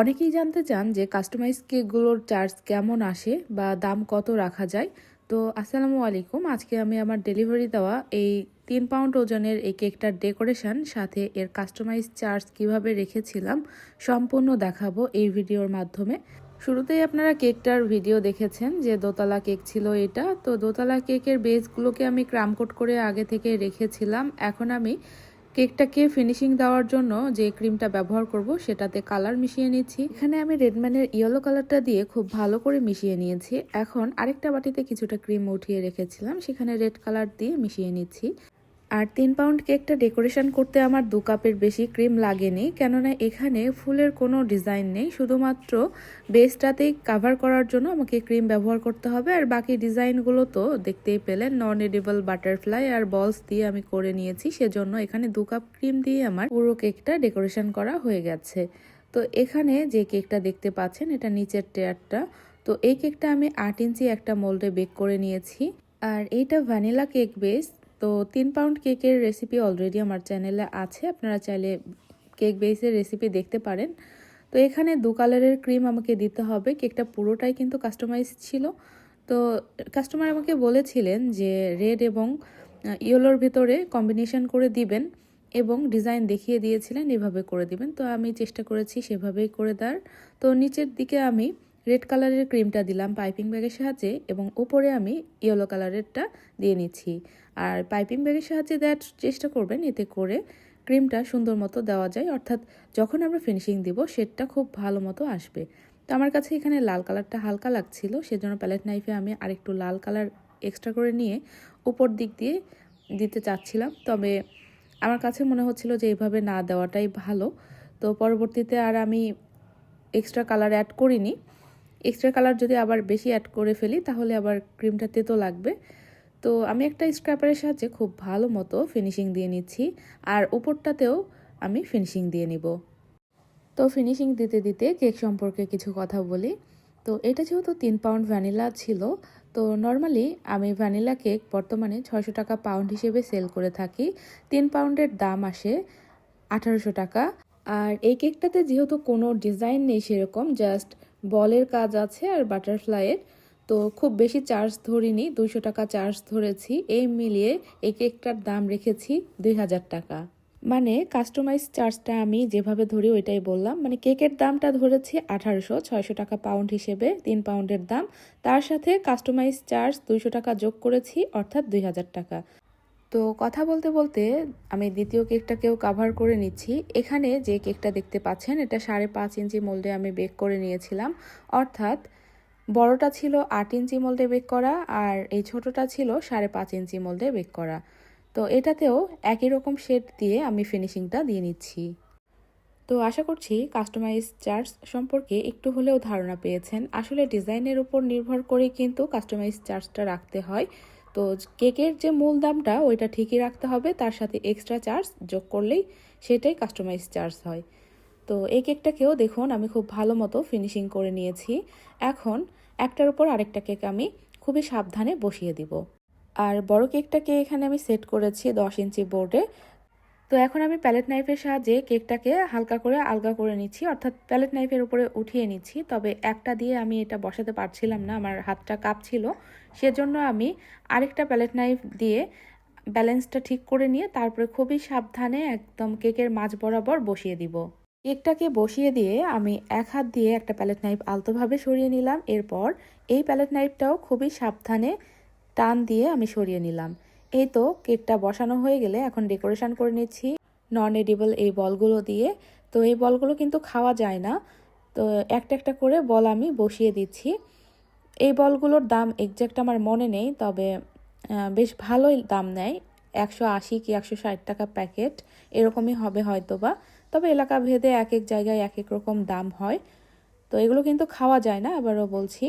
অনেকেই জানতে চান যে কাস্টমাইজ কেকগুলোর চার্জ কেমন আসে বা দাম কত রাখা যায়। তো আসসালামু আলাইকুম, আজকে আমি আমার ডেলিভারি দেওয়া এই তিন পাউন্ড ওজনের এই কেকটার ডেকোরেশন সাথে এর কাস্টমাইজ চার্জ কীভাবে রেখেছিলাম সম্পূর্ণ দেখাবো এই ভিডিওর মাধ্যমে। শুরুতেই আপনারা কেকটার ভিডিও দেখেছেন যে দোতলা কেক ছিল এটা। তো দোতলা কেকের বেসগুলোকে আমি ক্রামকোট করে আগে থেকে রেখেছিলাম। এখন আমি কেকটাকে ফিনিশিং দেওয়ার জন্য যে ক্রিমটা ব্যবহার করব, সেটাতে কালার মিশিয়ে নিচ্ছি। এখানে আমি রেডম্যানের ইয়েলো কালারটা দিয়ে খুব ভালো করে মিশিয়ে নিয়েছি। এখন আরেকটা বাটিতে কিছুটা ক্রিম উঠিয়ে রেখেছিলাম, সেখানে রেড কালার দিয়ে মিশিয়ে নিচ্ছি। আর তিন পাউন্ড কেকটা ডেকোরেশন করতে আমার দু কাপের বেশি ক্রিম লাগেনি, কেননা এখানে ফুলের কোনো ডিজাইন নেই। শুধুমাত্র বেসটাতেই কাভার করার জন্য আমাকে ক্রিম ব্যবহার করতে হবে। আর বাকি ডিজাইনগুলো তো দেখতেই পেলেন নন এডিবল বাটারফ্লাই আর বলস দিয়ে আমি করে নিয়েছি, সেজন্য এখানে দু কাপ ক্রিম দিয়ে আমার পুরো কেকটা ডেকোরেশন করা হয়ে গেছে। তো এখানে যে কেকটা দেখতে পাচ্ছেন, এটা নিচের টেয়ারটা তো এই কেকটা আমি আট ইঞ্চি একটা মোল্ডে বেক করে নিয়েছি। আর এইটা ভ্যানিলা কেক বেস তো তিন পাউন্ড কেকের রেসিপি অলরেডি আমার চ্যানেলে আছে। আপনারা চাইলে কেক বেসের রেসিপি দেখতে পারেন। তো এখানে দু কালারের ক্রিম আমাকে দিতে হবে। কেকটা পুরোটাই কিন্তু কাস্টমাইজ ছিল। তো কাস্টমার আমাকে বলেছিলেন যে রেড এবং ইয়েলোর ভিতরে কম্বিনেশন করে দিবেন এবং ডিজাইন দেখিয়ে দিয়েছিলেন, এভাবে করে দিবেন। তো আমি চেষ্টা করেছি সেভাবেই করে দেওয়ার। তো নিচের দিকে আমি রেড কালারের ক্রিমটা দিলাম পাইপিং ব্যাগের সাহায্যে এবং উপরে আমি ইয়েলো কালারেরটা দিয়ে নিচ্ছি। আর পাইপিং ব্যাগের সাহায্যে দেওয়ার চেষ্টা করবেন, এতে করে ক্রিমটা সুন্দর মতো দেওয়া যায়। অর্থাৎ যখন আমরা ফিনিশিং দিব, শেডটা খুব ভালো মতো আসবে। তো আমার কাছে এখানে লাল কালারটা হালকা লাগছিল, সেজন্য প্যালেট নাইফে আমি আরেকটু লাল কালার এক্সট্রা করে নিয়ে উপর দিক দিয়ে দিতে চাচ্ছিলাম। তবে আমার কাছে মনে হচ্ছিল যে এইভাবে না দেওয়াটাই ভালো। তো পরবর্তীতে আর আমি এক্সট্রা কালার অ্যাড করিনি। এক্সট্রা কালার যদি আবার বেশি অ্যাড করে ফেলি, তাহলে আবার ক্রিমটা তেতো লাগবে। তো আমি একটা স্ক্র্যাপারের সাহায্যে খুব ভালো মতো ফিনিশিং দিয়ে নিচ্ছি, আর উপরটাতেও আমি ফিনিশিং দিয়ে নিব। তো ফিনিশিং দিতে দিতে কেক সম্পর্কে কিছু কথা বলি। তো এটা যেহেতু তিন পাউন্ড ভ্যানিলা ছিল, তো নর্মালি আমি ভ্যানিলা কেক বর্তমানে ছয়শো টাকা পাউন্ড হিসেবে সেল করে থাকি। তিন পাউন্ডের দাম আসে আঠারোশো টাকা। আর এই কেকটাতে যেহেতু কোনো ডিজাইন নেই সেরকম জাস্ট বলের কাজ আছে আর বাটারফ্লাইয়ের। তো খুব বেশি চার্জ ধরিনি, দুইশো টাকা চার্জ ধরেছি। এই মিলিয়ে এই কেকটার দাম রেখেছি দুই হাজার টাকা। মানে কাস্টমাইজ চার্জটা আমি যেভাবে ধরি ওইটাই বললাম। মানে কেকের দামটা ধরেছি আঠারোশো, ছয়শো টাকা পাউন্ড হিসেবে, তিন পাউন্ডের দাম। তার সাথে কাস্টমাইজ চার্জ দুইশো টাকা যোগ করেছি, অর্থাৎ দুই হাজার টাকা। তো কথা বলতে বলতে আমি দ্বিতীয় কেকটাকেও কাভার করে নিচ্ছি। এখানে যে কেকটা দেখতে পাচ্ছেন, এটা সাড়ে পাঁচ ইঞ্চি মোল্ডে আমি বেক করে নিয়েছিলাম। অর্থাৎ বড়টা ছিল আট ইঞ্চি মোল্ডে বেক করা আর এই ছোটটা ছিল সাড়ে পাঁচ ইঞ্চি মোল্ডে বেক করা। তো এটাতেও একই রকম শেড দিয়ে আমি ফিনিশিংটা দিয়ে নিচ্ছি। তো আশা করছি কাস্টমাইজ চার্জ সম্পর্কে একটু হলেও ধারণা পেয়েছেন। আসলে ডিজাইনের উপর নির্ভর করে কিন্তু কাস্টমাইজ চার্জটা রাখতে হয়। তো কেকের যে মূল দামটা, ওইটা ঠিকই রাখতে হবে। তার সাথে এক্সট্রা চার্জ যোগ করলেই সেটাই কাস্টমাইজ চার্জ হয়। তো এই কেকটাকেও দেখুন, আমি খুব ভালো মতো ফিনিশিং করে নিয়েছি। এখন একটার উপর আরেকটা কেক আমি খুবই সাবধানে বসিয়ে দিব। আর বড় কেকটাকে এখানে আমি সেট করেছি দশ ইঞ্চি বোর্ডে তো এখন আমি প্যালেট নাইফের সাহায্যে কেকটাকে হালকা করে আলগা করে নিচ্ছি, অর্থাৎ প্যালেট নাইফের উপরে উঠিয়ে নিচ্ছি। তবে একটা দিয়ে আমি এটা বসাতে পারছিলাম না, আমার হাতটা কাঁপছিল। সেজন্য আমি আরেকটা প্যালেট নাইফ দিয়ে ব্যালেন্সটা ঠিক করে নিয়ে তারপরে খুবই সাবধানে একদম কেকের মাঝ বরাবর বসিয়ে দিব। কেকটাকে বসিয়ে দিয়ে আমি এক হাত দিয়ে একটা প্যালেট নাইফ আলতোভাবে সরিয়ে নিলাম। এরপর এই প্যালেট নাইফটাও খুবই সাবধানে টান দিয়ে আমি সরিয়ে নিলাম। এই তো কেকটা বসানো হয়ে গেলে এখন ডেকোরেশন করে নিচ্ছি। নন এডিবল এই বলগুলো দিয়ে। তো এই বলগুলো কিন্তু খাওয়া যায় না। তো একটা একটা করে বল আমি বসিয়ে দিচ্ছি। এই বলগুলোর দাম এক্স্যাক্ট আমার মনে নেই, তবে বেশ ভালোই দাম নেয়। একশো আশি কি একশো ষাট টাকা প্যাকেট, এরকমই হবে হয়তো বা তবে এলাকা ভেদে এক এক জায়গায় এক এক রকম দাম হয়। তো এগুলো কিন্তু খাওয়া যায় না, আবারও বলছি।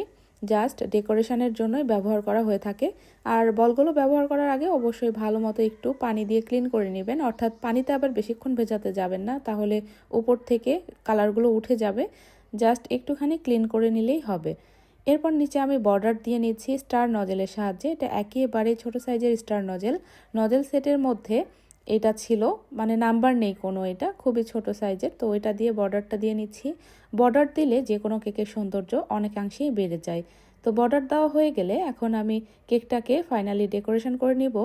জাস্ট ডেকোরেশনের জন্যই ব্যবহার করা হয়ে থাকে। আর বলগুলো ব্যবহার করার আগে অবশ্যই ভালো মতো একটু পানি দিয়ে ক্লিন করে নেবেন। অর্থাৎ পানিতে আবার বেশিক্ষণ ভেজাতে যাবেন না, তাহলে উপর থেকে কালারগুলো উঠে যাবে। জাস্ট একটুখানি ক্লিন করে নিলেই হবে। এরপর নিচে আমি বর্ডার দিয়ে নিচ্ছি স্টার নজেলের সাহায্যে। এটা একেবারে ছোট সাইজের স্টার নজেল নজেল সেটের মধ্যে এটা ছিল মানে নাম্বার নেই কোনো এটা, খুবই ছোট সাইজের, তো এটা দিয়ে বর্ডারটা দিয়ে নিচ্ছি। বর্ডার দিলে যে কোনো কেকের সৌন্দর্য অনেকাংশেই বেড়ে যায়। তো বর্ডার দেওয়া হয়ে গেলে এখন আমি কেকটাকে ফাইনালি ডেকোরেশন করে নিব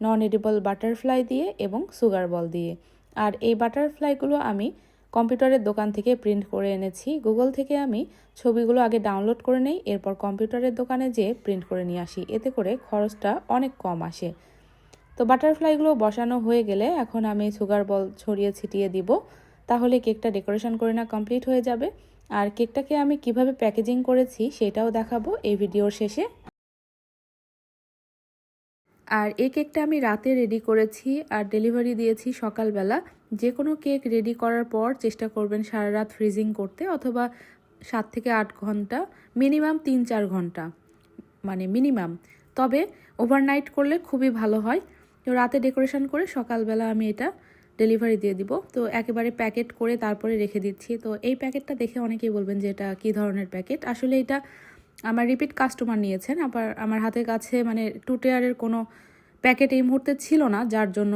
নন এডিবল বাটারফ্লাই দিয়ে এবং সুগার বল দিয়ে। আর এই বাটারফ্লাইগুলো আমি কম্পিউটারের দোকান থেকে প্রিন্ট করে এনেছি। গুগল থেকে আমি ছবিগুলো আগে ডাউনলোড করে নেই, এরপর কম্পিউটারের দোকানে যেয়ে প্রিন্ট করে নিয়ে আসি। এতে করে খরচটা অনেক কম আসে। তো বাটারফ্লাইগুলো বসানো হয়ে গেলে এখন আমি সুগার বল ছড়িয়ে ছিটিয়ে দিব। তাহলে কেকটা ডেকোরেশন করে না কমপ্লিট হয়ে যাবে। আর কেকটাকে আমি কীভাবে প্যাকেজিং করেছি সেটাও দেখাবো এই ভিডিওর শেষে। আর এই কেকটা আমি রাতে রেডি করেছি আর ডেলিভারি দিয়েছি সকালবেলা। যে কোনো কেক রেডি করার পর চেষ্টা করবেন সারা রাত ফ্রিজিং করতে অথবা সাত থেকে আট ঘণ্টা মিনিমাম তিন চার ঘণ্টা মানে মিনিমাম তবে ওভারনাইট করলে খুবই ভালো হয়। তো রাতে ডেকোরেশন করে সকালবেলা আমি এটা ডেলিভারি দিয়ে দিব। তো একেবারে প্যাকেট করে তারপরে রেখে দিচ্ছি। তো এই প্যাকেটটা দেখে অনেকেই বলবেন যে এটা কী ধরনের প্যাকেট? আসলে এটা আমার রিপিট কাস্টমার নিয়েছেন, আবার আমার হাতের কাছে মানে টু টেয়ারের কোনো প্যাকেট এই মুহূর্তে ছিল না, যার জন্য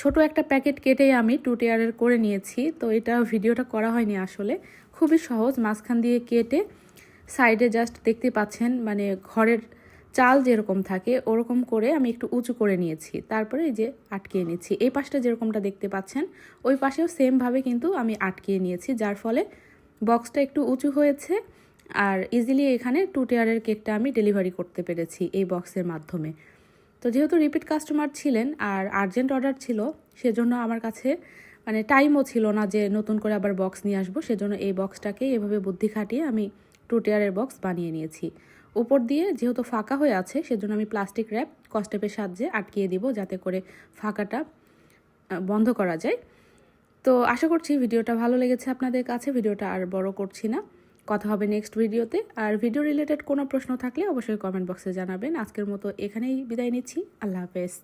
ছোট একটা প্যাকেট কেটেই আমি টু টেয়ারের করে নিয়েছি। তো এটা ভিডিওটা করা হয়নি আসলে। খুবই সহজ, মাঝখান দিয়ে কেটে সাইডে জাস্ট দেখতে পাচ্ছেন মানে ঘরের চাল যেরকম থাকে, ওরকম করে আমি একটু উঁচু করে নিয়েছি। তারপরে এই যে আটকিয়ে নিচ্ছি। এই পাশটা যেরকমটা দেখতে পাচ্ছেন, ওই পাশেও সেমভাবে কিন্তু আমি আটকিয়ে নিয়েছি, যার ফলে বক্সটা একটু উঁচু হয়েছে আর ইজিলি এখানে টু টেয়ারের কেকটা আমি ডেলিভারি করতে পেরেছি এই বক্সের মাধ্যমে। তো যেহেতু রিপিট কাস্টমার ছিলেন আর আর্জেন্ট অর্ডার ছিল, সেজন্য আমার কাছে মানে টাইমও ছিল না যে নতুন করে আবার বক্স নিয়ে আসব, সেজন্য এই বক্সটাকে এভাবে বুদ্ধি খাটিয়ে আমি টু টেয়ারের বক্স বানিয়ে নিয়েছি। উপর দিয়ে যেহেতু ফাঁকা হয়ে আছে, সেজন্য আমি প্লাস্টিক র্যাপ কস্টেপের সাহায্যে আটকিয়ে দিব যাতে করে ফাঁকাটা বন্ধ করা যায়। তো আশা করছি ভিডিওটা ভালো লেগেছে আপনাদের কাছে, ভিডিওটা আর বড় করছি না। কথা হবে নেক্সট ভিডিওতে। আর ভিডিও রিলেটেড কোনো প্রশ্ন থাকলে অবশ্যই কমেন্ট বক্সে জানাবেন। আজকের মতো এখানেই বিদায় নিচ্ছি। আল্লাহ হাফেজ।